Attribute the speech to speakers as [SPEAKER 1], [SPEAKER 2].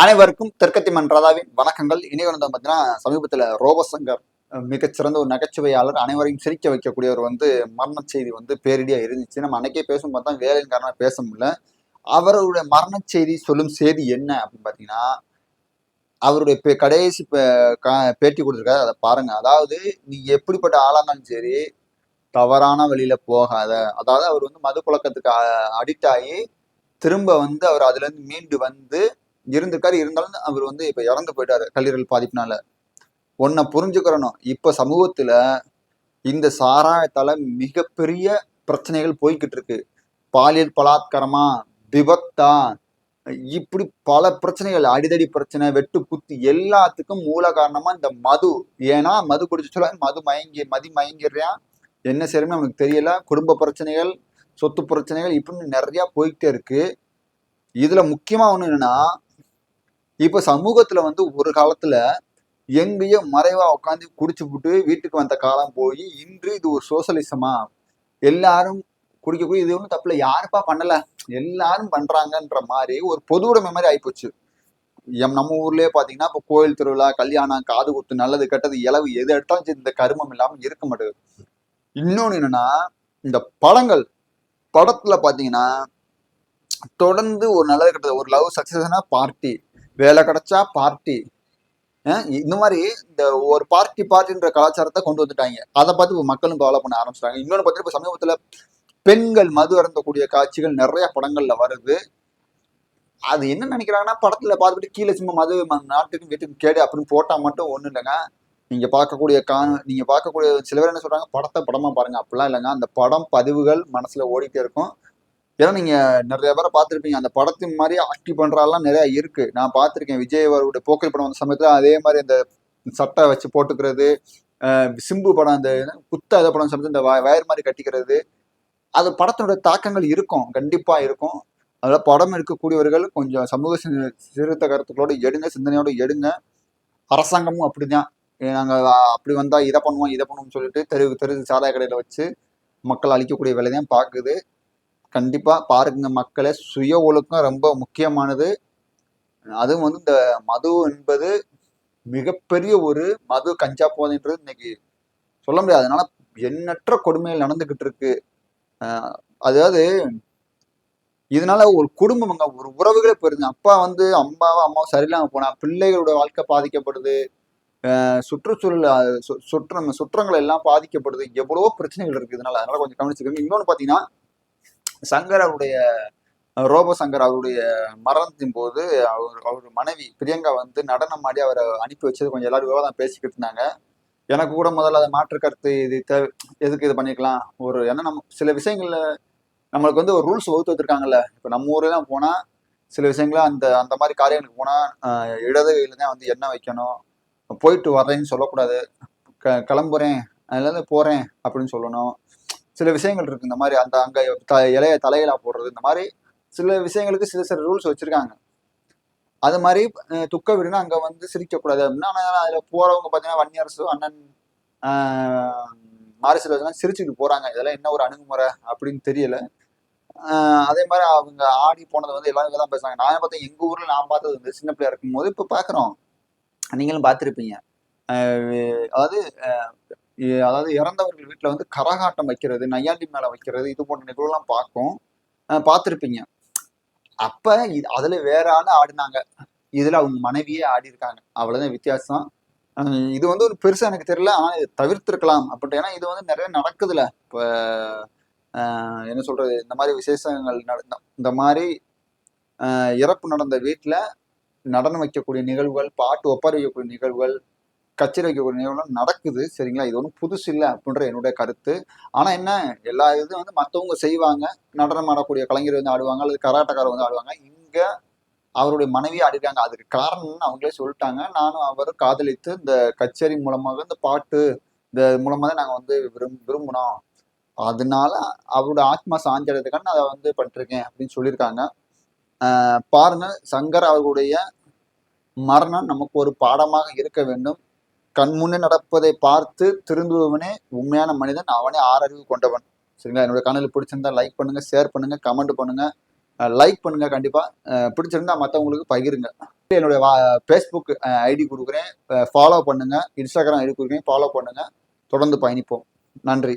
[SPEAKER 1] அனைவருக்கும் தெற்கத்தி மன்றாதாவின் வணக்கங்கள். இனி வந்து பார்த்தீங்கன்னா சமீபத்தில் ரோபசங்கர் மிகச்சிறந்த ஒரு நகைச்சுவையாளர் அனைவரையும் சிரிக்க வைக்கக்கூடியவர் வந்து மரண செய்தி வந்து பேரிடியாக இருந்துச்சு. நம்ம அன்னைக்கே பேசும் பார்த்தா வேலையின் காரணமாக பேச முடியல. அவருடைய மரண செய்தி சொல்லும் செய்தி என்ன அப்படின்னு பார்த்தீங்கன்னா அவருடைய பே கடைசி பேட்டி கொடுத்துருக்காரு. அதை பாருங்க. அதாவது நீ எப்படிப்பட்ட ஆளா இருந்தாலும் சரி தவறான வழியில போகாத. அதாவது அவர் வந்து மது புழக்கத்துக்கு அடிக்ட் ஆகி திரும்ப வந்து அவர் அதுலேருந்து மீண்டு வந்து இருந்திருக்காரு. இருந்தாலும் அவர் வந்து இப்போ இறந்து போயிட்டாரு கல்லீரல் பாதிப்புனால. ஒன்ன புரிஞ்சுக்கிறணும். இப்போ சமூகத்தில் இந்த சாராயத்தால் மிகப்பெரிய பிரச்சனைகள் போய்கிட்டு இருக்கு. பாலியல் பலாத்காரமா விபத்தா இப்படி பல பிரச்சனைகள் அடிதடி பிரச்சனை வெட்டு குத்து எல்லாத்துக்கும் மூல காரணமா இந்த மது. ஏன்னா மது குடிச்சு சொல்ல மது மயங்கி மதி மயங்கிடுறான் என்ன செய்யணும்னு அவனுக்கு தெரியல. குடும்ப பிரச்சனைகள் சொத்து பிரச்சனைகள் இப்படின்னு நிறைய போய்கிட்டே இருக்கு. இதுல முக்கியமா ஒண்ணு என்னன்னா இப்ப சமூகத்துல வந்து ஒரு காலத்துல எங்கேயோ மறைவா உட்காந்து குடிச்சு விட்டு வீட்டுக்கு வந்த காலம் போய் இன்று இது ஒரு சோசலிசமா? எல்லாரும் குடிக்கக்கூடிய இது ஒன்றும் தப்புல யாருப்பா பண்ணல? எல்லாரும் பண்றாங்கன்ற மாதிரி ஒரு பொது மாதிரி ஆயிப்போச்சு. எம் நம்ம ஊர்லயே பாத்தீங்கன்னா இப்போ கோயில் திருவிழா கல்யாணம் காது குத்து நல்லது கெட்டது இலவு எது எடுத்தாலும் இந்த கருமம் இல்லாம இருக்க மாட்டேங்குது. இன்னொன்னு என்னன்னா இந்த படங்கள் படத்துல பாத்தீங்கன்னா தொடர்ந்து ஒரு நல்லது கெட்டது ஒரு லவ் சக்சஸ்னா பார்ட்டி வேலை கிடைச்சா பார்ட்டி இந்த மாதிரி இந்த ஒரு பார்ட்டி பார்ட்டின்ற கலாச்சாரத்தை கொண்டு வந்துட்டாங்க. அதை பார்த்து இப்போ மக்களும் கவலை பண்ண ஆரம்பிச்சிட்டாங்க. இன்னொன்று பார்த்தீங்கன்னா இப்போ சமீபத்தில் பெண்கள் மது அருந்தக்கூடிய காட்சிகள் நிறைய படங்கள்ல வருது. அது என்ன நினைக்கிறாங்கன்னா படத்துல பார்த்துட்டு கீழே சும்மா மது நாட்டுக்கும் வீட்டுக்கும் கேடு அப்படின்னு போட்டா மட்டும் ஒன்றும் இல்லைங்க. நீங்க பார்க்கக்கூடிய கா நீங்க பார்க்கக்கூடிய சில பேர் என்ன சொல்றாங்க படத்தை படமா பாருங்க. அப்படிலாம் இல்லைங்க. அந்த படம் பதிவுகள் மனசுல ஓடிட்டே இருக்கும். ஏன்னா நீங்க நிறைய பேரை பார்த்துருப்பீங்க. அந்த படத்தின் மாதிரி ஆக்டிவ் பண்றாலாம் நிறைய இருக்கு. நான் பார்த்துருக்கேன். விஜய் அவருடைய போக்கல் படம் வந்த சமயத்துல அதே மாதிரி அந்த சட்டை வச்சு போட்டுக்கிறது சிம்பு படம் அந்த குத்த ஏதோ படம் சமயத்துல இந்த வயர் மாதிரி கட்டிக்கிறது அது படத்தினுடைய தாக்கங்கள் இருக்கும். கண்டிப்பா இருக்கும். அதில் படம் எடுக்கக்கூடியவர்கள் கொஞ்சம் சமூக சீர்திருத்த கருத்துக்களோடு எடுங்க சிந்தனையோட எடுங்க. அரசாங்கமும் அப்படிதான். நாங்கள் அப்படி வந்தால் இதை பண்ணுவோம் இதை பண்ணுவோம்னு சொல்லிட்டு தெரு தெரு சாராய கடையில் வச்சு மக்கள் அழிக்கக்கூடிய வேலை தான் பார்க்குது. கண்டிப்பாக பாருங்க மக்களே சுய ஒழுக்கம் ரொம்ப முக்கியமானது. அதுவும் வந்து இந்த மது என்பது மிகப்பெரிய ஒரு மது கஞ்சா போதைன்றது இன்னைக்கு சொல்ல முடியாது. அதனால எண்ணற்ற கொடுமைகள் நடந்துகிட்டு இருக்கு. அதாவது இதனால ஒரு குடும்பம்ங்க ஒரு உறவுகளே போயிருங்க அப்பா வந்து அம்மாவா அம்மாவும் சரியில்லாம போனா பிள்ளைகளோட வாழ்க்கை பாதிக்கப்படுது. சுற்றுச்சூழல் சுற்றம் சுற்றங்கள் எல்லாம் பாதிக்கப்படுது. எவ்வளவோ பிரச்சனைகள் இருக்கு இதனால. அதனால கொஞ்சம் கவனிச்சுக்கோங்க. இன்னொன்று பார்த்தீங்கன்னா சங்கர் அவருடைய ரோப ரோபோ சங்கர் அவருடைய மரணத்தின் போது அவர் அவர் மனைவி பிரியங்கா வந்து நடனம் ஆடி அவரை அனுப்பி வச்சது கொஞ்சம் எல்லாரும் விவாதம் பேசிக்கிட்டு இருந்தாங்க. எனக்கு கூட முதல்ல அதை மாற்று கருத்து இது தேவை எதுக்கு இது பண்ணிக்கலாம்? ஒரு ஏன்னா நம்ம சில விஷயங்கள்ல நம்மளுக்கு வந்து ஒரு ரூல்ஸ் வகுத்து வச்சிருக்காங்கல்ல. இப்போ நம்ம ஊர்லாம் போனால் சில விஷயங்கள அந்த அந்த மாதிரி காரியங்களுக்கு போனால் ஆஹ் இடது தான் வந்து எண்ணெய் வைக்கணும். போயிட்டு வரேன்னு சொல்லக்கூடாது. க கிளம்புறேன். அதுல போகிறேன் அப்படின்னு சொல்லணும். சில விஷயங்கள் இருக்கு. இந்த மாதிரி அந்த அங்க த இலைய தலையிலா போடுறது இந்த மாதிரி சில விஷயங்களுக்கு சில சில ரூல்ஸ் வச்சிருக்காங்க. அது மாதிரி துக்க வீடுனா அங்க வந்து சிரிக்கக்கூடாது அப்படின்னா ஆனா அதுல போறவங்க பாத்தீங்கன்னா வன்னியரசு அண்ணன் ஆஹ் மாரிசெல்வம் சிரிச்சுட்டு போறாங்க. இதெல்லாம் என்ன ஒரு அணுகுமுறை அப்படின்னு தெரியல. அதே மாதிரி அவங்க ஆடி போனது வந்து எல்லாருமே தான் பேசுறாங்க நான் பார்த்தேன் எங்க ஊர்ல நான் பார்த்தது வந்து சின்ன பிள்ளையா இருக்கும் போது இப்ப பாக்குறோம். நீங்களும் பார்த்திருப்பீங்க. அதாவது அதாவது இறந்தவர்கள் வீட்டில் வந்து கரகாட்டம் வைக்கிறது நையாண்டி மேலே வைக்கிறது இது போன்ற நிகழ்வுலாம் பார்க்கும். பார்த்துருப்பீங்க. அப்போ இது அதில் வேற ஆள் ஆடினாங்க. இதில் அவங்க மனைவியே ஆடி இருக்காங்க அவ்வளோதான் வித்தியாசம் இது வந்து ஒரு பெருசாக எனக்கு தெரியல. ஆனால் தவிர்த்துருக்கலாம் தவிர்த்திருக்கலாம் அப்படின்ட்டு. ஏன்னா இது வந்து நிறைய நடக்குதுல்ல இப்போ என்ன சொல்கிறது இந்த மாதிரி விசேஷங்கள் நடந்த இந்த மாதிரி இறப்பு நடந்த வீட்டில் நடனம் வைக்கக்கூடிய நிகழ்வுகள் பாட்டு ஒப்பாரி வைக்கக்கூடிய நிகழ்வுகள் கச்சேரி வைக்கக்கூடிய நிகழ்வுகள் நடக்குது சரிங்களா? இது ஒன்றும் புதுசு இல்லை அப்படின்ற என்னுடைய கருத்து. ஆனால் என்ன எல்லா இதுவும் வந்து மற்றவங்க செய்வாங்க. நடனம் ஆடக்கூடிய கலைஞர் வந்து ஆடுவாங்க அல்லது கராட்டக்காரர் வந்து ஆடுவாங்க. இங்கே அவருடைய மனைவி ஆடிருக்காங்க. அதுக்கு காரணம்னு அவங்களே சொல்லிட்டாங்க. நானும் அவரும் காதலித்து இந்த கச்சேரி மூலமாக இந்த பாட்டு இந்த மூலமாக தான் நாங்கள் வந்து விரும் விரும்பினோம். அதனால அவரோட ஆத்மா சாஞ்சடைறதுக்காக நான் அதை வந்து பண்ணிருக்கேன் அப்படின்னு சொல்லியிருக்காங்க. பாருங்க சங்கர் அவர்களுடைய மரணம் நமக்கு ஒரு பாடமாக இருக்க வேண்டும். கண் முன்னே நடப்பதை பார்த்து திருந்துபவனே உண்மையான மனிதன் அவனே ஆறறிவு கொண்டவன். சரிங்களா? என்னோட சேனல் பிடிச்சிருந்தா லைக் பண்ணுங்க ஷேர் பண்ணுங்க கமெண்ட் பண்ணுங்க. லைக் பண்ணுங்க கண்டிப்பா. பிடிச்சிருந்தா மற்றவங்களுக்கு பகிருங்க. என்னுடைய ஃபேஸ்புக் ஐடி கொடுக்குறேன். ஃபாலோ பண்ணுங்க. இன்ஸ்டாகிராம் ஐடி கொடுக்குறேன். ஃபாலோ பண்ணுங்க. தொடர்ந்து பயணிப்போம். நன்றி.